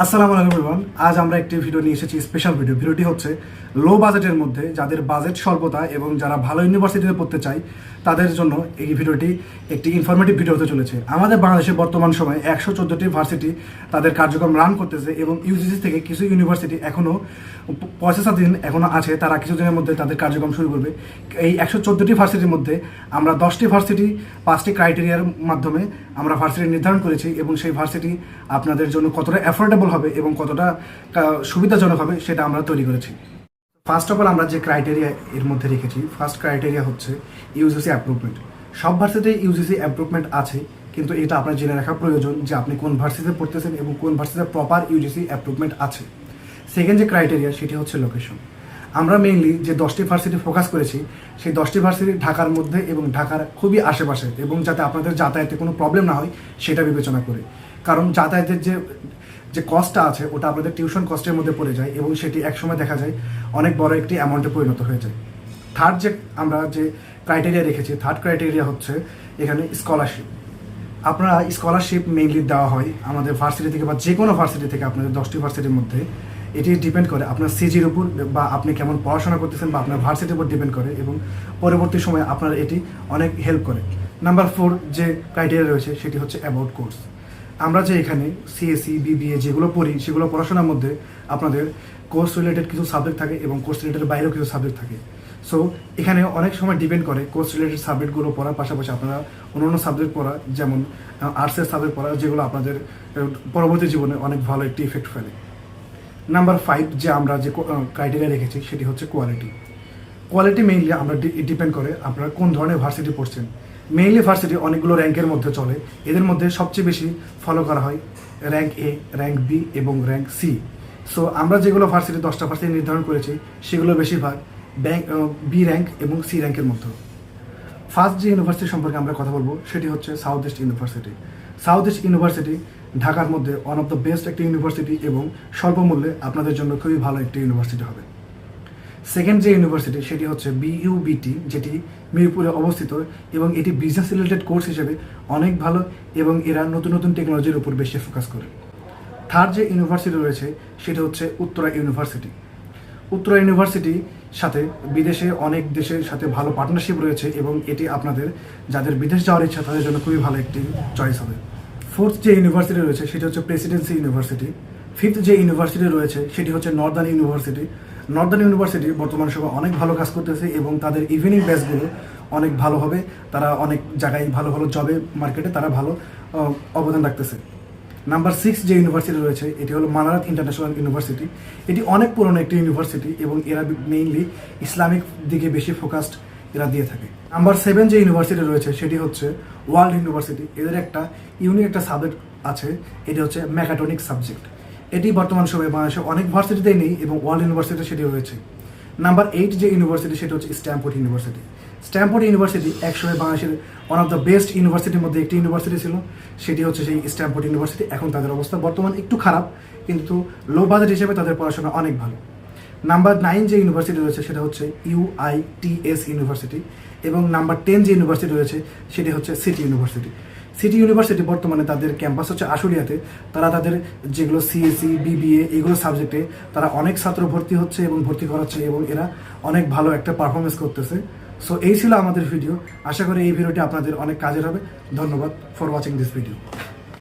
আসসালামু আলাইকুম এভরিওয়ান আজ আমরা একটি ভিডিও নিয়ে এসেছি স্পেশাল ভিডিও ভিডিওটি হচ্ছে লো বাজেটের মধ্যে যাদের বাজেট স্বল্পতা এবং যারা ভালো ইউনিভার্সিটিতে পড়তে চায়, তাদের জন্য এই ভিডিওটি একটি ইনফরমেটিভ ভিডিও হতে চলেছে। আমাদের বাংলাদেশে বর্তমান সময়ে একশো চোদ্দোটি ভার্সিটি তাদের কার্যক্রম রান করতেছে এবং ইউজিসি থেকে কিছু ইউনিভার্সিটি এখনও প্রসেসাধীন এখনও আছে। তারা কিছুদিনের মধ্যে তাদের কার্যক্রম শুরু করবে। এই একশো চোদ্দোটি ভার্সিটির মধ্যে আমরা দশটি ভার্সিটি পাঁচটি ক্রাইটেরিয়ার মাধ্যমে আমরা ভার্সিটি নির্ধারণ করেছি এবং সেই ভার্সিটি আপনাদের জন্য কতটা অ্যাফোর্ডেবল হবে এবং কতটা সুবিধাজনক হবে সেটা আমরা তৈরি করেছি। ফার্স্ট অফ অল আমরা যে ক্রাইটেরিয়া এর মধ্যে রেখেছি ফার্স্ট ক্রাইটেরিয়া হচ্ছে ইউজিসি অ্যাপ্রুভমেন্ট সব ভার্সিটিতে ইউজিসি অ্যাপ্রুভমেন্ট আছে, কিন্তু এটা আপনার জেনে রাখা প্রয়োজন যে আপনি কোন ভার্সিটিতে পড়তেছেন এবং কোন ভার্সিটিতে প্রপার ইউজিসি অ্যাপ্রুভমেন্ট আছে। সেকেন্ড যে ক্রাইটেরিয়া সেটি হচ্ছে লোকেশন আমরা মেইনলি যে দশটি ভার্সিটি ফোকাস করেছি, সেই দশটি ভার্সিটি ঢাকার মধ্যে এবং ঢাকার খুবই আশেপাশে, এবং যাতে আপনাদের যাতায়াতে কোনো প্রবলেম না হয়, সেটা বিবেচনা করে। কারণ যাতায়াতের যে যে কস্টটা আছে, ওটা আপনাদের টিউশন কস্টের মধ্যে পড়ে যায় এবং সেটি একসময় দেখা যায় অনেক বড় একটি অ্যামাউন্টে পরিণত হয়ে যায়। থার্ড যে আমরা যে ক্রাইটেরিয়া রেখেছি থার্ড ক্রাইটেরিয়া হচ্ছে এখানে স্কলারশিপ আপনারা স্কলারশিপ মেইনলি দেওয়া হয় আমাদের ভার্সিটি থেকে বা যে কোনো ভার্সিটি থেকে আপনাদের দশটি ভার্সিটির মধ্যে। এটি ডিপেন্ড করে আপনার সিজির উপর বা আপনি কেমন পড়াশোনা করতেছেন বা আপনার ভার্সিটির উপর ডিপেন্ড করে এবং পরবর্তী সময়ে আপনার এটি অনেক হেল্প করে। নাম্বার ফোর যে ক্রাইটেরিয়া রয়েছে, সেটি হচ্ছে অ্যাবাউট কোর্স আমরা যে এখানে সিএসসি বিবিএ যেগুলো পড়ি, সেগুলো পড়াশোনার মধ্যে আপনাদের কোর্স রিলেটেড কিছু সাবজেক্ট থাকে এবং কোর্স রিলেটেড বাইরেও কিছু সাবজেক্ট থাকে। সো এখানে অনেক সময় ডিপেন্ড করে কোর্স রিলেটেড সাবজেক্টগুলো পড়ার পাশাপাশি আপনারা অন্য অন্য সাবজেক্ট পড়া, যেমন আর্টসের সাবজেক্ট পড়া, যেগুলো আপনাদের পরবর্তী জীবনে অনেক ভালো একটি ইফেক্ট ফেলে। নাম্বার ফাইভ যে আমরা যে ক্রাইটেরিয়া রেখেছি সেটি হচ্ছে কোয়ালিটি কোয়ালিটি মেইনলি আমরা ডিপেন্ড করে আপনারা কোন ধরনের ভার্সিটি পড়ছেন। মেইনলি ভার্সিটি অনেকগুলো র্যাঙ্কের মধ্যে চলে। এদের মধ্যে সবচেয়ে বেশি ফলো করা হয় র্যাঙ্ক এ র্যাঙ্ক বি এবং র্যাঙ্ক সি সো আমরা যেগুলো ভার্সিটি দশটা ভার্সিটি নির্ধারণ করেছি, সেগুলো বেশিরভাগ ব্যাঙ্ক বি র্যাঙ্ক এবং সি র্যাঙ্কের মধ্যে। ফার্স্ট যে ইউনিভার্সিটি সম্পর্কে আমরা কথা বলব, সেটি হচ্ছে South East University South East University ঢাকার মধ্যে ওয়ান অফ দ্য বেস্ট একটি ইউনিভার্সিটি এবং স্বল্প মূল্যে আপনাদের জন্য খুবই ভালো একটি ইউনিভার্সিটি হবে। সেকেন্ড যে ইউনিভার্সিটি সেটি হচ্ছে বিইউবিটি যেটি মিরপুরে অবস্থিত এবং এটি বিজনেস রিলেটেড কোর্স হিসেবে অনেক ভালো এবং এরা নতুন নতুন টেকনোলজির উপর বেশি ফোকাস করে। থার্ড যে ইউনিভার্সিটি রয়েছে, সেটা হচ্ছে উত্তরা ইউনিভার্সিটি উত্তরা ইউনিভার্সিটির সাথে বিদেশে অনেক দেশের সাথে ভালো পার্টনারশিপ রয়েছে এবং এটি আপনাদের, যাদের বিদেশ যাওয়ার ইচ্ছা, তাদের জন্য খুবই ভালো একটি চয়েস হবে। ফোর্থ যে ইউনিভার্সিটি রয়েছে, সেটি হচ্ছে প্রেসিডেন্সি ইউনিভার্সিটি ফিফথ যে ইউনিভার্সিটি রয়েছে, সেটি হচ্ছে নর্দার্ন ইউনিভার্সিটি নর্দার্ন ইউনিভার্সিটি বর্তমান সময় অনেক ভালো কাজ করতেছে এবং তাদের ইভিনিং ব্যাচগুলো অনেক ভালো হবে। তারা অনেক জায়গায় ভালো ভালো জবে মার্কেটে তারা ভালো অবদান রাখতেছে। নাম্বার সিক্স যে ইউনিভার্সিটি রয়েছে, এটি হলো মানারাত ইন্টারন্যাশনাল ইউনিভার্সিটি এটি অনেক পুরনো একটি ইউনিভার্সিটি এবং এরা মেইনলি ইসলামিক দিকে বেশি ফোকাসড এরা দিয়ে থাকে। নাম্বার সেভেন যে ইউনিভার্সিটি রয়েছে, সেটি হচ্ছে ওয়ার্ল্ড ইউনিভার্সিটি এদের একটা ইউনিক একটা সাবজেক্ট আছে, এটি হচ্ছে ম্যাকাটনিক সাবজেক্ট এটি বর্তমান সময়ে বাংলাদেশে অনেক ভার্সিটিতেই নেই এবং ওয়ার্ল্ড ইউনিভার্সিটি সেটি রয়েছে। নাম্বার এইট যে ইউনিভার্সিটি, সেটা হচ্ছে স্ট্যাম্পোর্ড ইউনিভার্সিটি স্ট্যাম্পোর্ড ইউনিভার্সিটি একসময় বাংলাদেশের ওয়ান অফ দ্য বেস্ট ইউনিভার্সিটির মধ্যে একটি ইউনিভার্সিটি ছিল। সেটি হচ্ছে সেই স্ট্যাম্পোর্ড ইউনিভার্সিটি এখন তাদের অবস্থা বর্তমান একটু খারাপ, কিন্তু লো বাজেট হিসেবে তাদের পড়াশোনা অনেক ভালো। নাম্বার নাইন যে ইউনিভার্সিটি রয়েছে, সেটা হচ্ছে ইউআইটিএস ইউনিভার্সিটি এবং নাম্বার টেন যে ইউনিভার্সিটি রয়েছে, সেটি হচ্ছে সিটি ইউনিভার্সিটি সিটি ইউনিভার্সিটি বর্তমানে তাদের ক্যাম্পাস হচ্ছে আশুলিয়াতে। তারা তাদের যেগুলো সিএসি বিবিএ এগুলো সাবজেক্টে তারা অনেক ছাত্র ভর্তি হচ্ছে এবং ভর্তি করাচ্ছে এবং এরা অনেক ভালো একটা পারফরমেন্স করতেছে। সো এই ছিল আমাদের ভিডিও আশা করি এই ভিডিওটি আপনাদের অনেক কাজের হবে ধন্যবাদ ফর ওয়াচিং দিস ভিডিও